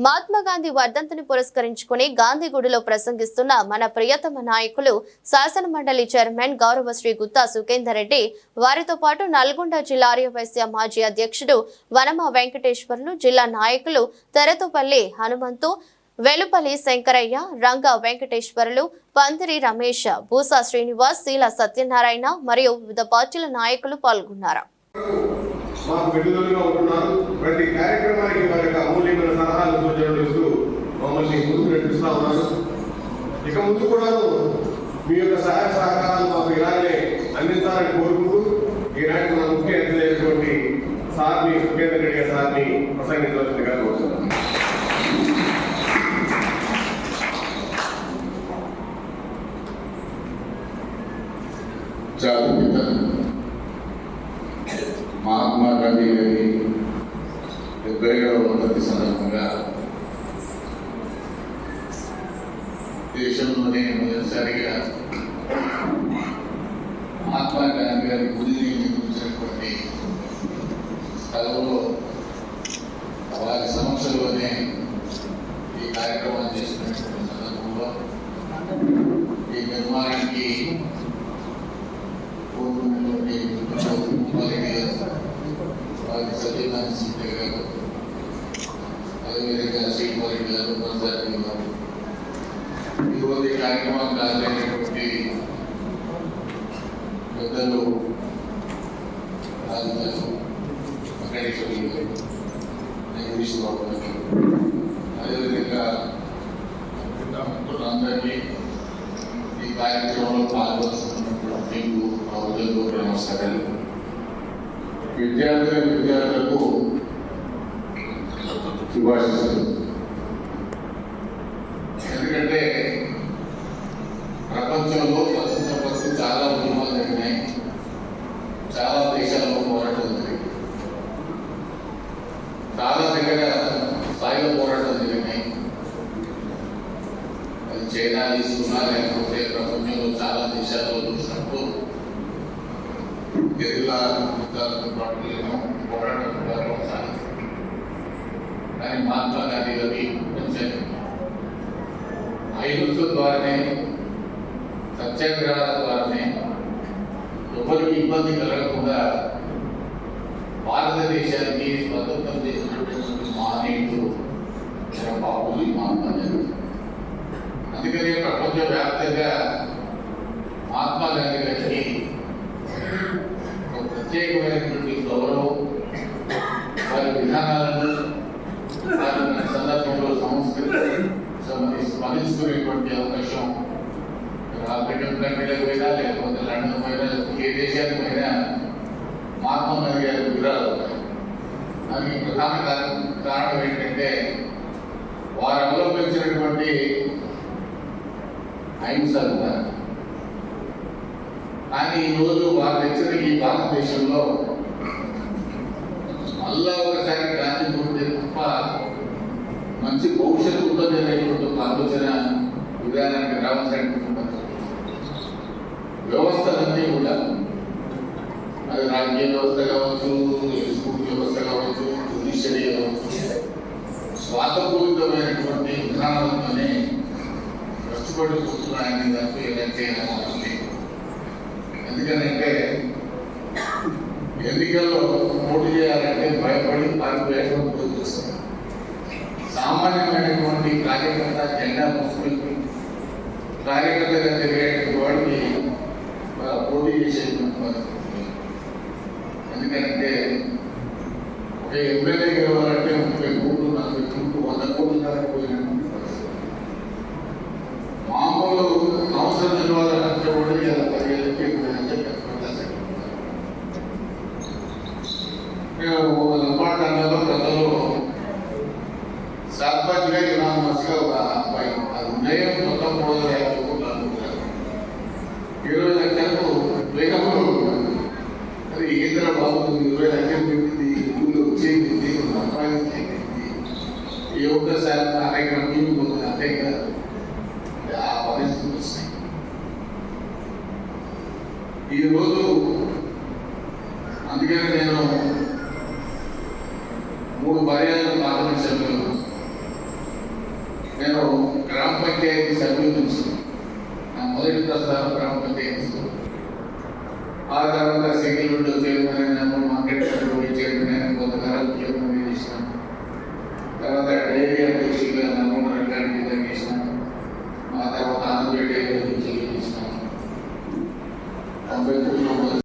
మహాత్మా గాంధీ వర్ధంతిని పురస్కరించుకుని గాంధీ గుడిలో ప్రసంగిస్తున్న మన ప్రియతమ నాయకులు శాసన మండలి చైర్మన్ గౌరవ శ్రీ గుత్తా సుఖేందర్ రెడ్డి వారితో పాటు నల్గొండ జిల్లా ఆర్యవైశ్య మాజీ అధ్యక్షుడు వనమ వెంకటేశ్వర్లు జిల్లా నాయకులు తెరతుపల్లి హనుమంతు వెలుపల్లి శంకరయ్య రంగ వెంకటేశ్వరులు పందిరి రమేష్ భూసా శ్రీనివాస్ శీల సత్యనారాయణ మరియు వివిధ పార్టీల నాయకులు పాల్గొన్నారు. మాకు వెన్నుదలుగా మమ్మల్ని ముందుకు నడిపిస్తా ఉన్నారు. ఇక ముందు కూడా మీ యొక్క సహాయ సహకారాలు మాకు ఇలాగే అందించాలని కోరుకుంటూ ఈనాటి మన ముఖ్య అతిథి అయినటువంటి సార్ని సుఖేందర్ రెడ్డి గారి సార్ని ప్రసంగించవలసిందిగా కోరుతున్నాను జాతిపిత మహాత్మా గాంధీ గారి డెబ్బై ఏడవ వర్ధంతి సందర్భంగా దేశంలోనే మొదటిసారిగా మహాత్మా గాంధీ గారి గుడిని నిర్మించినటువంటి స్థలంలో వారి సమక్షంలోనే ఈ కార్యక్రమం చేసినటువంటి సందర్భంలో ఈ నిర్మాణానికి పూర్వమైనటువంటి వారి సత్యనారాయణ సింగ్ గారు అదేవిధంగా శ్రీకుమారి గారు రోజు ఈ కార్యక్రమం కాలేనటువంటి పెద్దలు రాజు వెంకటేశ్వరులు జగదీష్ బాబు అదేవిధంగా అందరికీ ఈ కార్యక్రమంలో పాల్గొస్తున్నటువంటి మీకు మా ఉదయపూర్వక నమస్కారాలు. విద్యార్థుల విద్యార్థులకు శుభాశిస్తున్నారు దగ్గర స్థాయిలో పోరాటం జరిగినాయి అది చైనా తీసుకున్నా లేకపోతే ప్రపంచంలో చాలా దేశాల్లో చూసినప్పుడు గెరిల్లా యుద్ధాలతో పాటు ఎన్నో పోరాటం కూడా కొనసాగింది కానీ మహాత్మా గాంధీ గారి పెంచారు అహింస ద్వారానే సత్యాగ్రహాల ద్వారానే ఎవరికి ఇబ్బంది కలగకుండా భారతదేశానికి బాబులు మహాత్మా గాంధీ అందుకనే ప్రపంచవ్యాప్తంగా మహాత్మా గాంధీ గారికి ఒక ప్రత్యేకమైనటువంటి గౌరవం వారి విధానాలను వారి సందర్భంలో సంస్కృతి స్మరించుకునేటువంటి అవకాశం ఆఫ్రికన్ కంట్రీలకు పోయినా లేకపోతే లండన్ పోయినా లేకపోతే ఏ దేశానికి పోయినా మహాత్మా గాంధీ గారి విగ్రహాలు ఉన్నాయి. దానికి ప్రధాన కారణం కారణం ఏంటంటే వారు అవలంబించినటువంటి అహింస కూడా. కానీ ఈరోజు వారు తెచ్చిన ఈ భారతదేశంలో మళ్ళా ఒకసారి గాంధీ గురించి తప్ప మంచి భవిష్యత్తు ఉంటుంది అనేటువంటి ఒక ఆలోచన విధానానికి రావాల్సినటువంటి వ్యవస్థలన్నీ కూడా. అది రాజకీయ వ్యవస్థ కావచ్చు స్కూల్ వ్యవస్థ కావచ్చు స్వాతంత్రమైనటువంటి విధానాలతోనే కష్టపడి కూర్చున్నాయని తప్ప ఏదైతే ఎందుకనంటే ఎన్నికల్లో పోటీ చేయాలంటే భయపడి పారిపోయేటువంటి చూస్తాం సామాన్యమైనటువంటి కార్యకర్త జెండా ముసుగులు కార్యకర్త తిరిగేటువంటి వాడికి పోటీ చేసేటువంటి ఎందుకంటే ఒక ఎమ్మెల్యే గెలవాలంటే లంబాటాండలో గతంలో సర్పంచ్గా నామస్గా ఒక అబ్బాయి. అది ఉన్నాయో మొత్తం మూడు వందల యాభై కోట్లు అనుకుంటారు ఇరవై లక్షలకు వేగంలో అది ఏంద్ర బాగుంది ఇరవై లక్షలు పెట్టింది ఇల్లు వచ్చేది సంపాదించేది. ఏ ఒక్కసారి కార్యక్రమం పోతుంది అంతే కదా. ఆ పరిస్థితులు వస్తాయి. ఈరోజు అందుకని నేను మర్యాదలు పార్లమెంట్ సభ్యులు నేను గ్రామ పంచాయతీ సభ్యుల నుంచి నా మొదటి ప్రస్థానం గ్రామ పంచాయతీ ఆ తర్వాత సెకండ్ చైర్మన్ అయినాము మార్కెట్ చైర్మన్ అయినా కొంతకాలం చైర్మన్ చేసినాను తర్వాత డైరీ అధ్యక్షులుగా నల్గొండ రెడ్డి గారు చేసినాను తర్వాత ఆంధ్రప్రదేశ్ చేసినాను తొంభై తొమ్మిది